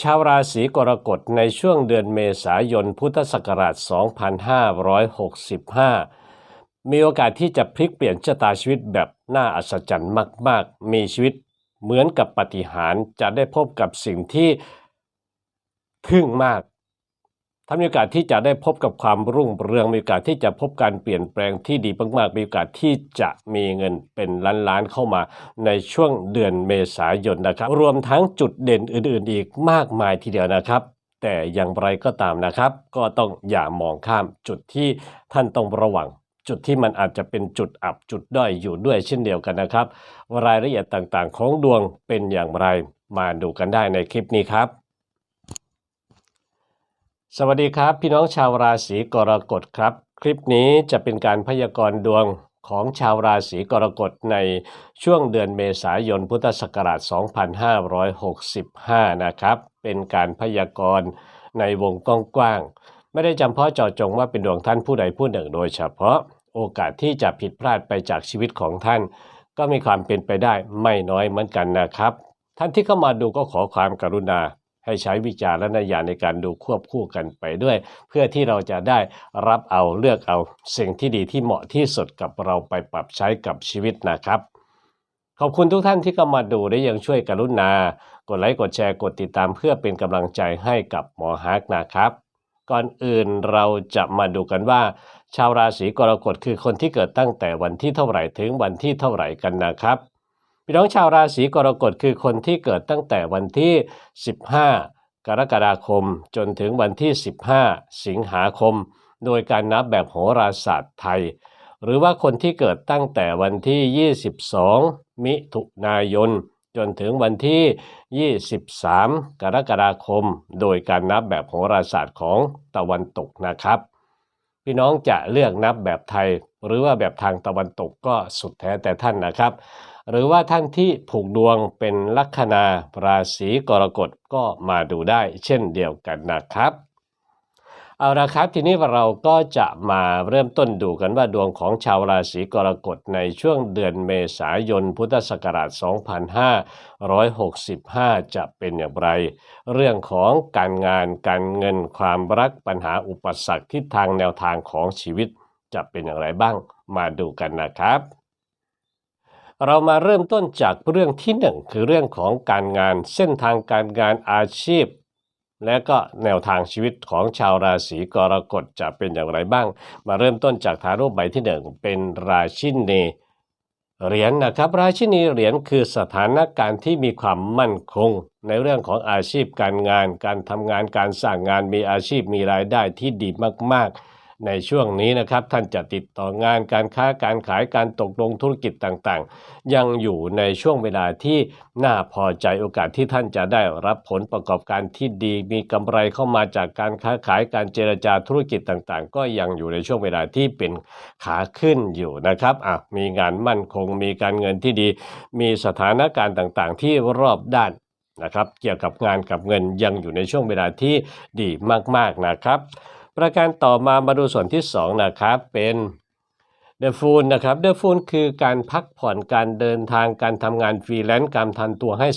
ชาวราศีกรกฎในช่วงเดือนเมษายนพุทธศักราช 2565 มีโอกาสที่จะพลิกเปลี่ยนชะตาชีวิตแบบน่าอัศจรรย์มาก ๆ มีชีวิตเหมือนกับปาฏิหารย์จะได้พบกับสิ่งที่ทึ่งมาก ถ้ามีโอกาสที่จะได้พบกับความรุ่งเรืองมีโอกาสที่จะพบการเปลี่ยนแปลงที่ดีมากๆมีโอกาสที่จะมีเงินเป็นล้านๆเข้ามาในช่วงเดือนเมษายนนะครับ รวมทั้งจุดเด่นอื่นๆ อีกมากมายทีเดียวนะครับแต่อย่างไรก็ตามนะครับ ก็ต้องอย่ามองข้ามจุดที่ท่านต้องระวัง จุดที่มันอาจจะเป็นจุดอับจุดด้อยอยู่ด้วยเช่นเดียวกันนะครับ รายละเอียดต่างๆ ของดวงเป็นอย่างไรมาดูกันได้ในคลิปนี้ครับ สวัสดีครับพี่น้องชาวราศีกรกฎครับ คลิปนี้จะเป็นการพยากรณ์ดวงของชาวราศีกรกฎในช่วงเดือนเมษายนพุทธศักราช 2565 นะครับ เป็นการพยากรณ์ในวงกว้างๆไม่ได้จำเพาะเจาะจงว่าเป็นดวงท่านผู้ใดผู้หนึ่งโดยเฉพาะโอกาสที่จะผิดพลาดไปจากชีวิตของท่าน ก็มีความเป็นไปได้ไม่น้อยเหมือนกันนะครับ ท่านที่เข้ามาดูก็ขอความกรุณา ให้ใช้วิจารณญาณในการดูควบคู่กันไปด้วย เพื่อที่เราจะได้รับเอาเลือกเอาสิ่งที่ดีที่เหมาะที่สุดกับเราไปปรับใช้กับชีวิตนะครับ ขอบคุณทุกท่านที่เข้ามาดูและยังช่วยกรุณา กดไลค์กดแชร์กดติดตามเพื่อเป็นกำลังใจให้กับหมอฮักนะครับ ก่อนอื่นเราจะมาดูกันว่า ชาวราศีกรกฎคือคนที่เกิดตั้งแต่วันที่เท่าไหร่ถึงวันที่เท่าไหร่กันนะครับ พี่น้องชาวราศีกรกฎคือคนที่เกิดตั้งแต่วันที่ 15 กรกฎาคม จนถึงวันที่ 15 สิงหาคม โดยการนับแบบโหราศาสตร์ไทย หรือว่าคนที่เกิดตั้งแต่วันที่ 22 มิถุนายน จนถึงวันที่ 23 กรกฎาคม โดยการนับแบบโหราศาสตร์ของตะวันตกนะครับ พี่น้องจะเลือกนับแบบไทย หรือว่าแบบทางตะวันตกก็สุดแท้แต่ท่านนะครับ หรือว่าท่านที่ผูกดวงเป็นลัคนาราศีกรกฎก็มาดูได้เช่นเดียวกันนะครับเอาละครับทีนี้เราก็จะมาเริ่มต้นดูกันว่าดวงของชาวราศีกรกฎในช่วงเดือนเมษายนพุทธศักราช 2565 จะเป็นอย่างไร เรื่องของการงานการเงินความรักปัญหาอุปสรรคทิศทางแนวทางของชีวิตจะเป็นอย่างไรบ้างมาดูกันนะครับ เรามาเริ่มต้นจากเรื่องที่หนึ่งคือเรื่องของการงานเส้นทางการงานอาชีพ และก็แนวทางชีวิตของชาวราศีกรกฎจะเป็นอย่างไรบ้าง มาเริ่มต้นจากฐานรูปใบที่หนึ่งเป็นราชินีเหรียญนะครับ ราชินีเหรียญคือสถานการณ์ที่มีความมั่นคง ในเรื่องของอาชีพการงาน การทำงานการสร้างงานมีอาชีพมีรายได้ที่ดีมากๆ ในช่วงนี้นะครับท่านจะติดต่องานการค้าการขายการตกลงธุรกิจต่างๆ ยังอยู่ในช่วงเวลาที่น่าพอใจโอกาสที่ท่านจะได้รับผลประกอบการที่ดี มีกำไรเข้ามาจากการค้าขายการเจรจาธุรกิจต่างๆ ก็ยังอยู่ในช่วงเวลาที่เป็นขาขึ้นอยู่นะครับอะมีงานมั่นคงมีการเงินที่ดี มีสถานการณ์ต่างๆ ที่รอบด้านนะครับเกี่ยวกับงานกับเงินยังอยู่ในช่วงเวลาที่ดีมากๆนะครับ ประการต่อมามาดูส่วนที่2นะครับเป็นเดอะฟูลนะครับเดอะฟูลคือการพักผ่อนการเดินทางการทำงานฟรีแลนซ์การทันตัวให้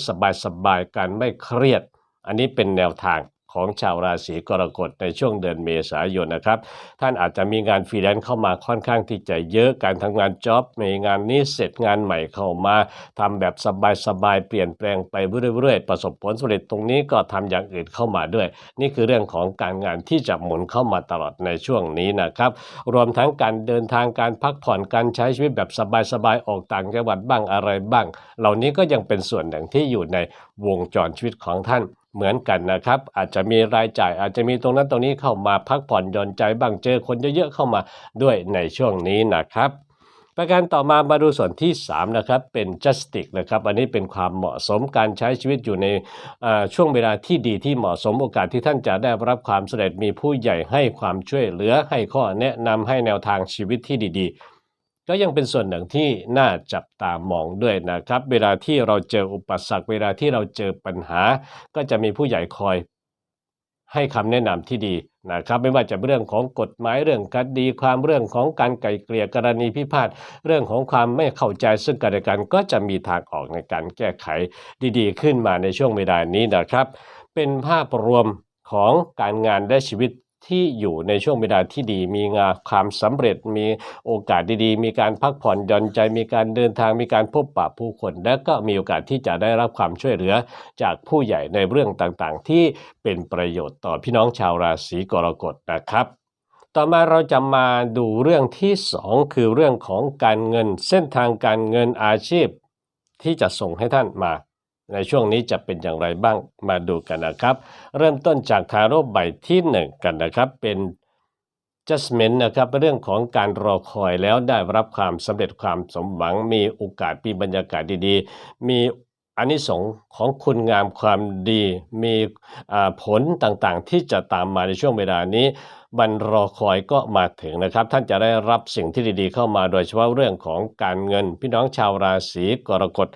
สบายๆการไม่เครียด อันนี้เป็นแนวทาง ของชาวราศีกรกฎในช่วงเดือนเมษายนนะครับ ท่านอาจจะมีงานฟรีแลนซ์เข้ามาค่อนข้างที่จะเยอะการทำงานจ็อบในงานนี้เสร็จงานใหม่เข้ามาทำแบบสบายๆเปลี่ยนแปลงไปเรื่อยๆ ประสบผลสำเร็จตรงนี้ก็ทำอย่างอื่นเข้ามาด้วย นี่คือเรื่องของการงานที่จะหมุนเข้ามาตลอดในช่วงนี้นะครับ รวมทั้งการเดินทางการพักผ่อนการใช้ชีวิตแบบสบายๆออกต่างจังหวัดบ้างอะไรบ้าง เหล่านี้ก็ยังเป็นส่วนหนึ่งที่อยู่ในวงจรชีวิตของท่าน เหมือนกันนะครับ อาจจะมีรายจ่ายอาจจะมีตรงนั้นตรงนี้เข้ามาพักผ่อนหย่อนใจบ้างเจอคนเยอะๆเข้ามาด้วยในช่วงนี้นะครับ ประการต่อมามาดูส่วนที่ 3 นะครับ เป็น justice นะครับ อันนี้เป็นความเหมาะสมการใช้ชีวิตอยู่ในช่วงเวลาที่ดีที่เหมาะสมโอกาสที่ท่านจะได้รับความสำเร็จมีผู้ใหญ่ให้ความช่วยเหลือให้ข้อแนะนำให้แนวทางชีวิตที่ดีๆ ก็ยังเป็นส่วนหนึ่งที่น่าจับตามองด้วยนะครับ เวลาที่เราเจออุปสรรค เวลาที่เราเจอปัญหา ก็จะมีผู้ใหญ่คอยให้คำแนะนำที่ดีนะครับ ไม่ว่าจะเป็นเรื่องของกฎหมายเรื่องคดีความเรื่องของการไกล่เกลี่ยกรณีพิพาทเรื่องของความไม่เข้าใจซึ่งกันและกันก็จะมีทางออกในการแก้ไขดีๆ ขึ้นมาในช่วงเวลานี้นะครับ เป็นภาพรวมของการงานและชีวิต ที่อยู่ในช่วงเวลาที่ดี มีงานความสำเร็จ มีโอกาสดีๆ มีการพักผ่อนหย่อนใจ มีการเดินทาง มีการพบปะผู้คน และก็มีโอกาสที่จะได้รับความช่วยเหลือ จากผู้ใหญ่ในเรื่องต่างๆ ที่เป็นประโยชน์ต่อพี่น้องชาวราศีกรกฎนะครับต่อมาเราจะมาดูเรื่องที่ 2 คือเรื่องของการเงินเส้นทางการเงินอาชีพ ที่จะส่งให้ท่านมา ในช่วงนี้จะเป็นอย่างไรบ้างมาดูกันนะครับ เริ่มต้นจากทาโร่ใบที่ 1 กันนะครับ เป็น judgment นะครับเรื่องของการรอคอยแล้วได้รับความสำเร็จความสมหวัง มีโอกาสมีบรรยากาศดีๆ มีอานิสงส์ของคุณงามความดี มีผลต่างๆ ที่จะตามมาในช่วงเวลานี้บันรอคอยก็มาถึงนะครับ ท่านจะได้รับสิ่งที่ดีๆ เข้ามาโดยเฉพาะเรื่องของการเงิน พี่น้องชาวราศีกรกฎ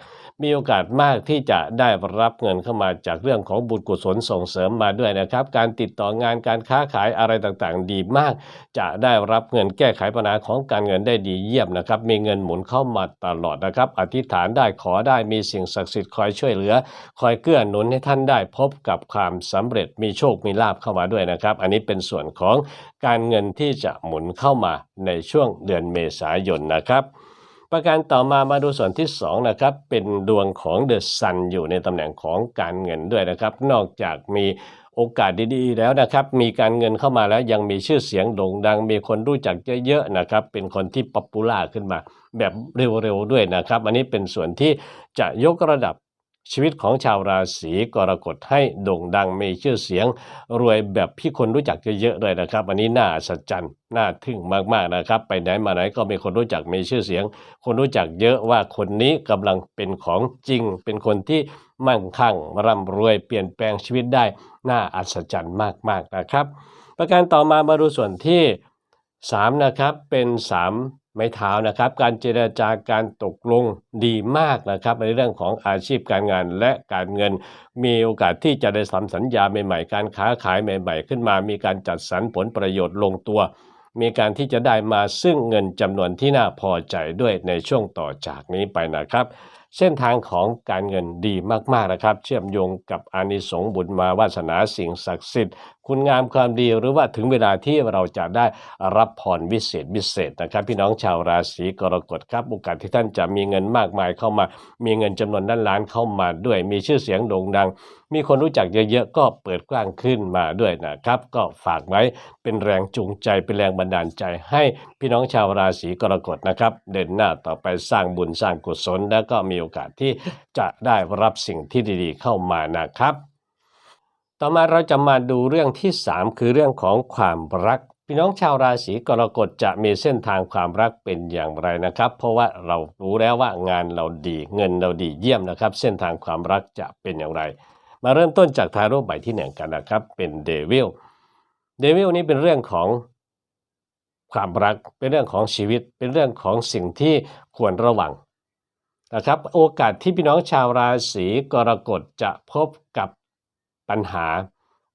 มีโอกาสมากที่จะได้รับเงินเข้ามาจากเรื่องของบุญกุศลส่งเสริมมาด้วยนะครับ การติดต่องานการค้าขายอะไรต่างๆ ดีมาก จะได้รับเงินแก้ไขปัญหาของการเงินได้ดีเยี่ยมนะครับ มีเงินหมุนเข้ามาตลอดนะครับ อธิษฐานได้ขอได้มีสิ่งศักดิ์สิทธิ์คอยช่วยเหลือ คอยเกื้อหนุนให้ท่านได้พบกับความสำเร็จมีโชคมีลาภเข้ามาด้วยนะครับ อันนี้เป็นส่วนของการเงินที่จะหมุนเข้ามาในช่วงเดือนเมษายนนะครับ ประการต่อมามาดูส่วนที่2นะครับเป็นดวงของเดอะซันอยู่ในตำแหน่งของการเงินด้วยนะครับ นอกจากมีโอกาสดีๆแล้วนะครับ มีการเงินเข้ามาแล้วยังมีชื่อเสียงโด่งดัง มีคนรู้จักเยอะๆนะครับ เป็นคนที่ป๊อปปูล่าขึ้นมาแบบเร็วๆด้วยนะครับ อันนี้เป็นส่วนที่จะยกระดับ ชีวิตของชาวราศีกรกฎให้โด่งดังมีชื่อเสียง รวยแบบพี่คนรู้จักเยอะๆเลยนะครับ อันนี้น่าอัศจรรย์น่าทึ่งมากๆนะครับ ไปไหนมาไหนก็มีคนรู้จักมีชื่อเสียง คนรู้จักเยอะว่าคนนี้กำลังเป็นของจริง เป็นคนที่มั่งคั่งร่ำรวยเปลี่ยนแปลงชีวิตได้ น่าอัศจรรย์มากๆนะครับ ประการต่อมามาดูส่วนที่3นะครับเป็น 3 ไม้เท้านะครับ การเจรจาการตกลงดีมากนะครับ ในเรื่องของอาชีพการงานและการเงิน มีโอกาสที่จะได้ทำสัญญาใหม่ๆ การค้าขายใหม่ ๆ ขึ้นมา มีการจัดสรรผลประโยชน์ลงตัว มีการที่จะได้มาซึ่งเงินจำนวนที่น่าพอใจด้วยในช่วงต่อจากนี้ไปนะครับ เส้นทางของการเงินดีมากๆนะครับ เชื่อมโยงกับอานิสงส์บุญมาวาสนาสิ่งศักดิ์สิทธิ์ คุณงามความดีหรือว่าถึงเวลาที่เราจะได้รับพรวิเศษวิเศษนะครับ พี่น้องชาวราศีกรกฎครับโอกาสที่ท่านจะมีเงินมากมายเข้ามา มีเงินจำนวนนั้นล้านเข้ามาด้วยมีชื่อเสียงโด่งดัง มีคนรู้จักเยอะๆก็เปิดกว้างขึ้นมาด้วยนะครับ ก็ฝากไว้เป็นแรงจูงใจเป็นแรงบันดาลใจให้พี่น้องชาวราศีกรกฎนะครับ เดินหน้าต่อไปสร้างบุญสร้างกุศล และก็มีโอกาสที่จะได้รับสิ่งที่ดีๆ เข้ามานะครับ ต่อมาเราจะมาดูเรื่องที่ 3 คือเรื่องของความรัก พี่น้องชาวราศีกรกฎจะมีเส้นทางความรักเป็นอย่างไรนะครับ เพราะว่าเรารู้แล้วว่างานเราดีเงินเราดีเยี่ยมนะครับ เส้นทางความรักจะเป็นอย่างไร มาเริ่มต้นจากทาโร่ใบที่หนึ่งกันนะครับ เป็นเดวิลเดวิลนี้เป็นเรื่องของความรักเป็นเรื่องของชีวิตเป็นเรื่องของสิ่งที่ควรระวังนะครับ โอกาสที่พี่น้องชาวราศีกรกฎจะพบกับ ปัญหา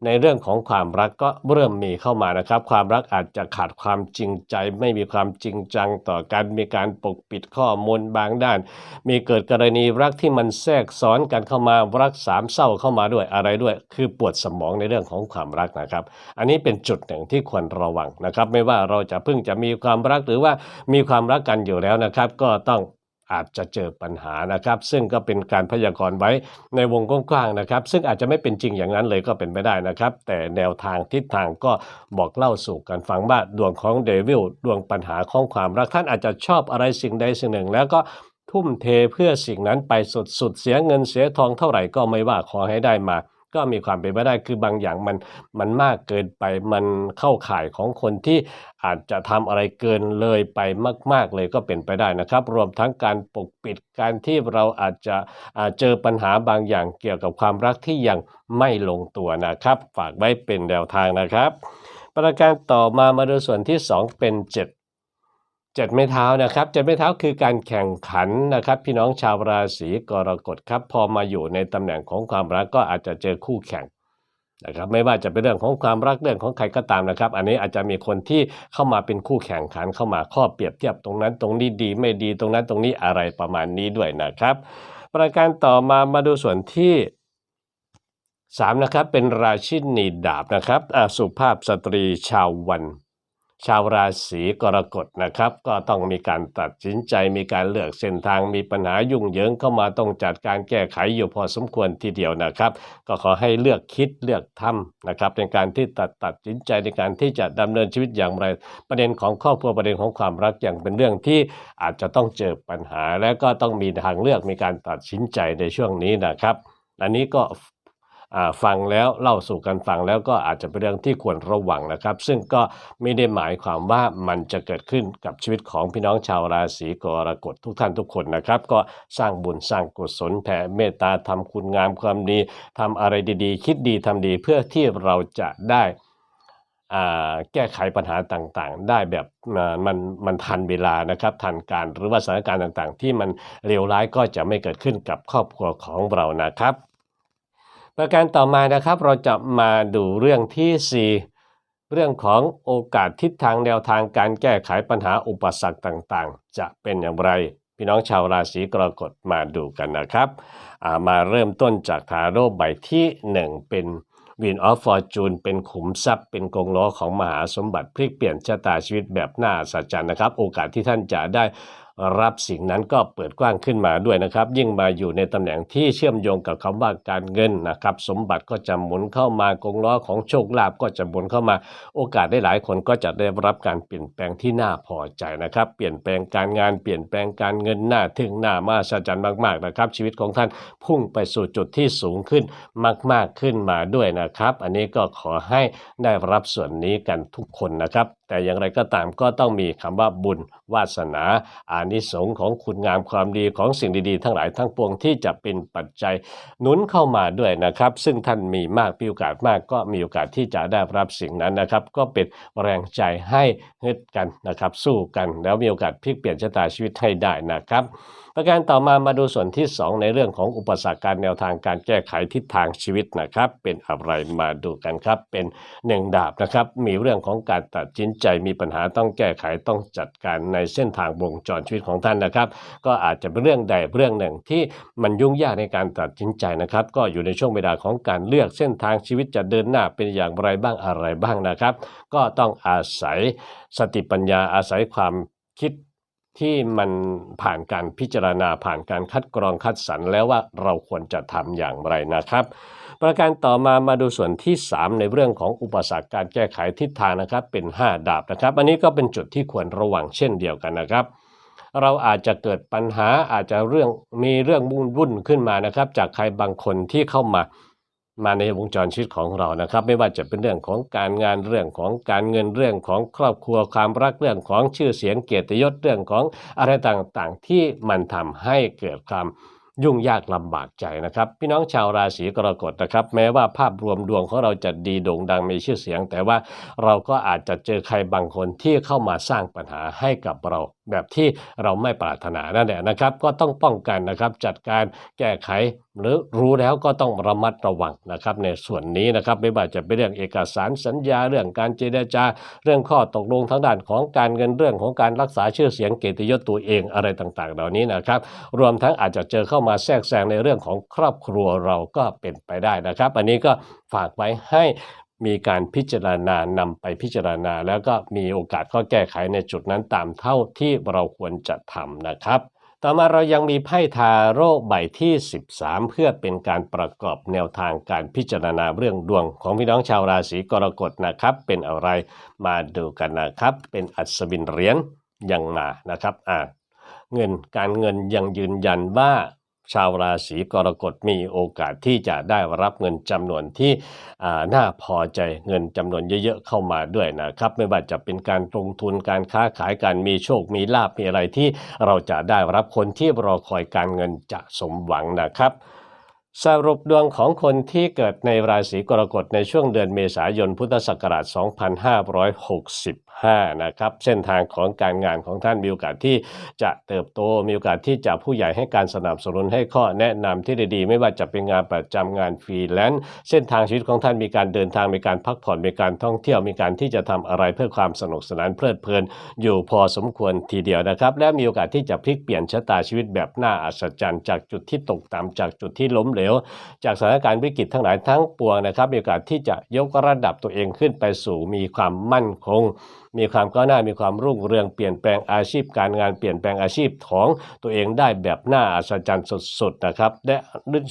ในเรื่องของความรักก็เริ่มมีเข้ามานะครับ ความรักอาจจะขาดความจริงใจ ไม่มีความจริงจังต่อกันมีการปกปิดข้อมูลบางด้าน มีเกิดกรณีรักที่มันแทรกซ้อนกันเข้ามารักสามเศร้าเข้ามาด้วยอะไรด้วย คือปวดสมองในเรื่องของความรักนะครับ อันนี้เป็นจุดหนึ่งที่ควรระวังนะครับ ไม่ว่าเราจะเพิ่งจะมีความรักหรือว่ามีความรักกันอยู่แล้วนะครับ ก็ต้อง อาจจะเจอปัญหานะครับ ซึ่งก็เป็นการพยากรณ์ไว้ในวงกว้างๆนะครับ ซึ่งอาจจะไม่เป็นจริงอย่างนั้นเลยก็เป็นไปได้นะครับ แต่แนวทางทิศทางก็บอกเล่าสู่กันฟังว่าดวงของเดวิลดวงปัญหาของความรักท่านอาจจะชอบอะไรสิ่งใดสิ่งหนึ่ง แล้วก็ทุ่มเทเพื่อสิ่งนั้นไปสุดๆเสียเงินเสียทองเท่าไหร่ก็ไม่ว่าขอให้ได้มา ก็มีความเป็นไปได้คือบางอย่างมันมันมากเกินไปมันเข้าข่ายของคนที่อาจจะทำอะไรเกินเลยไปมาก ๆ เลยก็เป็นไปได้นะครับ รวมทั้งการปกปิดการที่เราอาจจะอ่าเจอปัญหาบางอย่างเกี่ยวกับความรักที่ยังไม่ลงตัวนะครับ ฝากไว้เป็นแนวทางนะครับ ประการต่อมามาดูส่วนที่ 2 เป็น 7 จ็ดไม้เท้านะครับเจ็ดไม้เท้าคือการแข่งขันนะครับ พี่น้องชาวราศีกรกฎครับ พอมาอยู่ในตำแหน่งของความรักก็อาจจะเจอคู่แข่งนะครับไม่ว่าจะเป็นเรื่องของความรักเรื่องของใครก็ตามนะครับ อันนี้อาจจะมีคนที่เข้ามาเป็นคู่แข่งขันเข้ามาข้อเปรียบเทียบตรงนั้นตรงนี้ดีไม่ดีตรงนั้นตรงนี้อะไรประมาณนี้ด้วยนะครับ ประการต่อมามาดูส่วนที่สามนะครับเป็นราชินีดาบนะครับอสุภาพสตรีชาววัน ชาวราศีกรกฎนะครับ ก็ต้องมีการตัดสินใจมีการเลือกเส้นทางมีปัญหายุ่งเหยิงเข้ามาต้องจัดการแก้ไขอยู่พอสมควรทีเดียวนะครับ ก็ขอให้เลือกคิดเลือกทำนะครับ ในการที่ตัดตัดสินใจในการที่จะดำเนินชีวิตอย่างไร ประเด็นของครอบครัวประเด็นของความรักอย่างเป็นเรื่องที่อาจจะต้องเจอปัญหา และก็ต้องมีทางเลือกมีการตัดสินใจในช่วงนี้นะครับ อันนี้ก็ ฟังแล้วเล่าสู่กันฟังแล้วก็อาจจะเป็นเรื่องที่ควรระวังนะครับ ซึ่งก็ไม่ได้หมายความว่ามันจะเกิดขึ้นกับชีวิตของพี่น้องชาวราศีกรกฎทุกท่านทุกคนนะครับ ก็สร้างบุญสร้างกุศลแผ่เมตตาทำคุณงามความดีทำอะไรดีๆ คิดดีทำดีเพื่อที่เราจะได้แก้ไขปัญหาต่างๆ ได้แบบมันมันทันเวลานะครับทันการหรือว่าสถานการณ์ต่างๆ ที่มันเลวร้ายก็จะไม่เกิดขึ้นกับครอบครัวของเรานะครับ ประการต่อมานะครับเราจะมาดูเรื่องที่ 4 เรื่องของโอกาสทิศทางแนวทางการแก้ไขปัญหาอุปสรรคต่างๆ จะเป็นอย่างไร พี่น้องชาวราศีกรกฎมาดูกันนะครับามาเริ่มต้นจากทาโร่ใบที่ 1 เป็นวินออฟฟอร์จูนเป็นขุมทรัพย์ เป็นกงล้อของมหาสมบัติพลิกเปลี่ยนชะตาชีวิตแบบน่าอัศจรรย์นะครับ โอกาสที่ท่านจะได้ รับสิ่งนั้นก็เปิดกว้างขึ้นมาด้วยนะครับ ยิ่งมาอยู่ในตำแหน่งที่เชื่อมโยงกับคำว่าการเงินนะครับ สมบัติก็จะหมุนเข้ามากงล้อของโชคลาภก็จะหมุนเข้ามา โอกาสได้หลายคนก็จะได้รับการเปลี่ยนแปลงที่น่าพอใจนะครับ เปลี่ยนแปลงการงานเปลี่ยนแปลงการเงินหน้าถึงหน้ามาสัจรรย์มากๆนะครับ ชีวิตของท่านพุ่งไปสู่จุดที่สูงขึ้นมาก ๆขึ้นมาด้วยนะครับ อันนี้ก็ขอให้ได้รับส่วนนี้กันทุกคนนะครับ แต่อย่างไรก็ตามก็ต้องมีคำว่าบุญ วาสนา อานิสงส์ของคุณงามความดีของสิ่งดีๆ ทั้งหลายทั้งปวงที่จะเป็นปัจจัยหนุนเข้ามาด้วยนะครับ ซึ่งท่านมีมากมีโอกาสมากก็มีโอกาสที่จะได้รับสิ่งนั้นนะครับ ก็เป็นแรงใจให้ฮึดกันนะครับ สู้กันแล้วมีโอกาสพลิกเปลี่ยนชะตาชีวิตให้ได้นะครับประการต่อมามาดูส่วนที่ 2 ในเรื่องของอุปสรรคการแนวทางการแก้ไขทิศทางชีวิตนะครับ เป็นอะไรมาดูกันครับ เป็นหนึ่งดาบนะครับ มีเรื่องของการตัดสินใจมีปัญหาต้องแก้ไขต้องจัดการในเส้นทางวงจรชีวิตของท่านนะครับ ก็อาจจะเป็นเรื่องใดเรื่องหนึ่งที่มันยุ่งยากในการตัดสินใจนะครับ ก็อยู่ในช่วงเวลาของการเลือกเส้นทางชีวิตจะเดินหน้าเป็นอย่างไรบ้างอะไรบ้างนะครับ ก็ต้องอาศัยสติปัญญาอาศัยความคิด ที่มันผ่านการพิจารณาผ่านการคัดกรองคัดสรรแล้วว่าเราควรจะทำอย่างไรนะครับ ประการต่อมามาดูส่วนที่ 3 ในเรื่องของอุปสรรคการแก้ไขทิศทางนะครับ เป็น 5 ดาบนะครับ อันนี้ก็เป็นจุดที่ควรระวังเช่นเดียวกันนะครับ เราอาจจะเกิดปัญหาอาจจะเรื่องมีเรื่องวุ่นวุ่นขึ้นมานะครับ จากใครบางคนที่เข้ามา มาในวงจรชีวิตของเรานะครับ ไม่ว่าจะเป็นเรื่องของการงานเรื่องของการเงินเรื่องของครอบครัวความรักเรื่องของชื่อเสียงเกียรติยศเรื่องของอะไรต่างๆ ที่มันทำให้เกิดความยุ่งยากลำบากใจนะครับ พี่น้องชาวราศีกรกฎนะครับ แม้ว่าภาพรวมดวงของเราจะดีโด่งดังมีชื่อเสียง แต่ว่าเราก็อาจจะเจอใครบางคนที่เข้ามาสร้างปัญหาให้กับเราแบบที่เราไม่ปรารถนานั่นแหละนะครับ ก็ต้องป้องกันนะครับ จัดการแก้ไขหรือรู้แล้วก็ต้องระมัดระวังนะครับ ในส่วนนี้นะครับไม่ว่าจะเป็นเรื่องเอกสารสัญญาเรื่องการเจรจา เรื่องข้อตกลงทางด้านของการเงินเรื่องของการรักษาชื่อเสียงเกียรติยศตัวเองอะไรต่างๆ เหล่านี้นะครับ รวมทั้งอาจจะเจอเข้ามาแทรกแซงในเรื่องของครอบครัวเราก็เป็นไปได้นะครับ อันนี้ก็ฝากไว้ให้ มีการพิจารณานำไปพิจารณา แล้วก็มีโอกาสข้อแก้ไขในจุดนั้นตามเท่าที่เราควรจะทำนะครับ ต่อมาเรายังมีไพ่ทาโร่ใบที่ 13 เพื่อเป็นการประกอบแนวทางการพิจารณาเรื่องดวง ของพี่น้องชาวราศีกรกฎนะครับ เป็นอะไรมาดูกันนะครับ เป็นอัศวินเหรียญยังมานะครับอ่าเงินการเงินยังยืนยันว่า ชาวราศีกรกฎมีโอกาสที่จะได้รับเงินจำนวนที่น่าพอใจเงินจำนวนเยอะๆเข้ามาด้วยนะครับ ไม่ว่าจะเป็นการลงทุนการค้าขายการมีโชคมีลาภมีอะไรที่เราจะได้รับคนที่รอคอยการเงินจะสมหวังนะครับสรุปดวงของคนที่เกิดในราศีกรกฎในช่วงเดือนเมษายนพุทธศักราช 2565นะครับเส้นทางของการงานของท่านมีโอกาสที่จะเติบโต มีโอกาสที่จะผู้ใหญ่ให้การสนับสนุนให้ข้อแนะนำที่ดีๆ ไม่ว่าจะเป็นงานประจำงานฟรีแลนซ์เส้นทางชีวิตของท่านมีการเดินทางมีการพักผ่อนมีการท่องเที่ยวมีการที่จะทำอะไรเพื่อความสนุกสนานเพลิดเพลิน อยู่พอสมควรทีเดียวนะครับ และมีโอกาสที่จะพลิกเปลี่ยนชะตาชีวิตแบบน่าอัศจรรย์จากจุดที่ตกต่ำจากจุดที่ล้มเหลวเหลวจากสถานการณ์วิกฤตทั้งหลายทั้งปวงนะครับมีโอกาสที่จะยกระดับตัวเองขึ้นไปสู่มีความมั่นคง มีความก้าวหน้ามีความรุ่งเรืองเปลี่ยนแปลงอาชีพการงานเปลี่ยนแปลงอาชีพของตัวเองได้แบบน่าอัศจรรย์สุดๆนะครับและ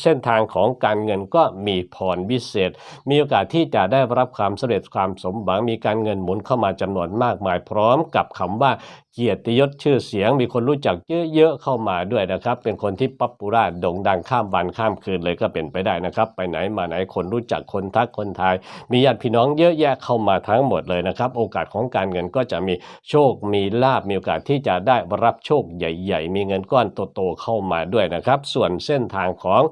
เส้นทางของการเงินก็มีพรวิเศษ มีโอกาสที่จะได้รับความสำเร็จความสมหวังมีการเงินหมุนเข้ามาจำนวนมากมายพร้อมกับคำว่าเกียรติยศชื่อเสียงมีคนรู้จักเยอะๆเข้ามาด้วยนะครับ เป็นคนที่ป๊อปปูล่าโด่งดังข้ามวันข้ามคืนเลยก็เป็นไปได้นะครับ ไปไหนมาไหนคนรู้จักคนทักคนทาย มีญาติพี่น้องเยอะแยะเข้ามาทั้งหมดเลยนะครับ โอกาสของการเงินก็จะมีโชคมีลาบมีโอกาสที่จะได้รับโชคใหญ่ ๆ มีเงินก้อนโตๆเข้ามาด้วยนะครับ ส่วนเส้นทางของ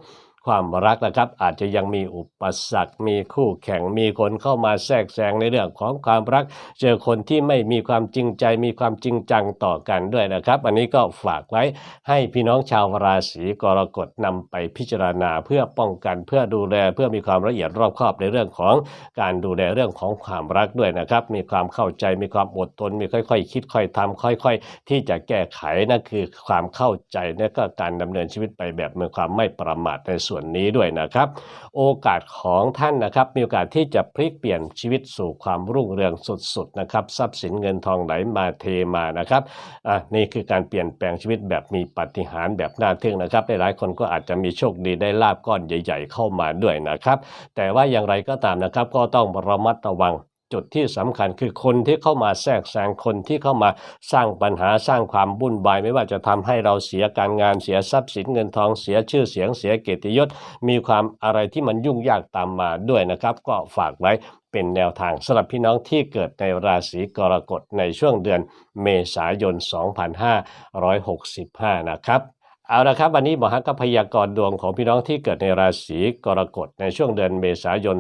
ความรักนะครับ อาจจะยังมีอุปสรรค มีคู่แข่งมีคนเข้ามาแทรกแซงในเรื่องของความรัก เจอคนที่ไม่มีความจริงใจ มีความจริงจังต่อกันด้วยนะครับ อันนี้ก็ฝากไว้ให้พี่น้องชาวราศีกรกฎนำไปพิจารณาเพื่อป้องกันเพื่อดูแลเพื่อมีความละเอียดรอบคอบในเรื่องของการดูแลเรื่องของความรักด้วยนะครับ มีความเข้าใจมีความอดทนมีค่อยๆคิดค่อยทำค่อย ๆ ที่จะแก้ไขนั่นคือความเข้าใจและก็การดำเนินชีวิตไปแบบมีความไม่ประมาทในส่วนนี้ด้วยนะครับ โอกาสของท่านนะครับ มีโอกาสที่จะพลิกเปลี่ยนชีวิตสู่ความรุ่งเรืองสุดๆนะครับทรัพย์สินเงินทองไหลมาเทมานะครับอะนี่คือการเปลี่ยนแปลงชีวิตแบบมีปฏิหารแบบน่าทึ่งนะครับหลายๆคนก็อาจจะมีโชคดีได้ลาบก้อนใหญ่ ๆ เข้ามาด้วยนะครับ แต่ว่าอย่างไรก็ตามนะครับก็ต้องระมัดระวัง จุดที่สำคัญคือคนที่เข้ามาแทรกแซงคนที่เข้ามาสร้างปัญหาสร้างความวุ่นวาย ไม่ว่าจะทำให้เราเสียการงานเสียทรัพย์สินเงินทองเสียชื่อเสียงเสียเกียรติยศ มีความอะไรที่มันยุ่งยากตามมาด้วยนะครับ ก็ฝากไว้เป็นแนวทางสำหรับพี่น้องที่เกิดในราศีกรกฎในช่วงเดือนเมษายน 2565 นะครับ เอาละครับ วันนี้หมอฮักก็พยากรณ์ดวงของพี่น้องที่เกิดในราศีกรกฎในช่วงเดือนเมษายน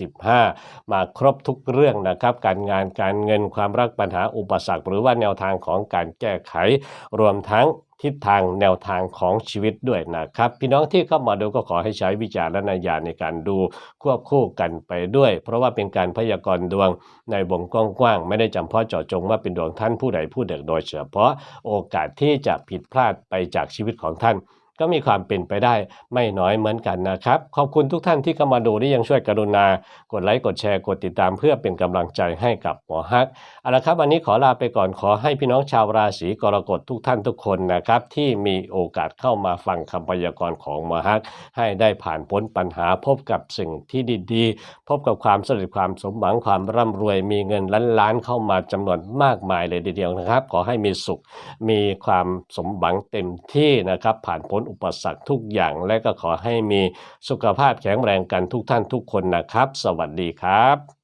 2565 มาครบทุกเรื่องนะครับ การงานการเงินความรักปัญหาอุปสรรค หรือว่าแนวทางของการแก้ไขรวมทั้ง ทิศทางแนวทางของชีวิตด้วยนะครับ พี่น้องที่เข้ามาดูก็ขอให้ใช้วิจารณญาณในการดูควบคู่กันไปด้วย เพราะว่าเป็นการพยากรณ์ดวงในวงกว้างๆไม่ได้จำเพาะเจาะจงว่าเป็นดวงท่านผู้ใดผู้เด็กโดยเฉพาะโอกาสที่จะผิดพลาดไปจากชีวิตของท่าน ก็มีความเป็นไปได้ไม่น้อยเหมือนกันนะครับ ขอบคุณทุกท่านที่เข้ามาดูที่ยังช่วยกรุณา กดไลค์กดแชร์กดติดตามเพื่อเป็นกำลังใจให้กับหมอฮักเอาละครับวันนี้ขอลาไปก่อนขอให้พี่น้องชาวราศีกรกฎทุกท่านทุกคนนะครับ ที่มีโอกาสเข้ามาฟังคำพยากรณ์ของหมอฮัก ให้ได้ผ่านพ้นปัญหาพบกับสิ่งที่ดีๆ พบกับความสำเร็จความสมหวังความร่ำรวยมีเงินล้านๆเข้ามาจำนวนมากมายเลยทีเดียวนะครับ ขอให้มีสุขมีความสมหวังเต็มที่นะครับ ผ่านพ้นอุปสรรคทุกอย่าง และก็ขอให้มีสุขภาพแข็งแรงกันทุกท่านทุกคนนะครับ สวัสดีครับ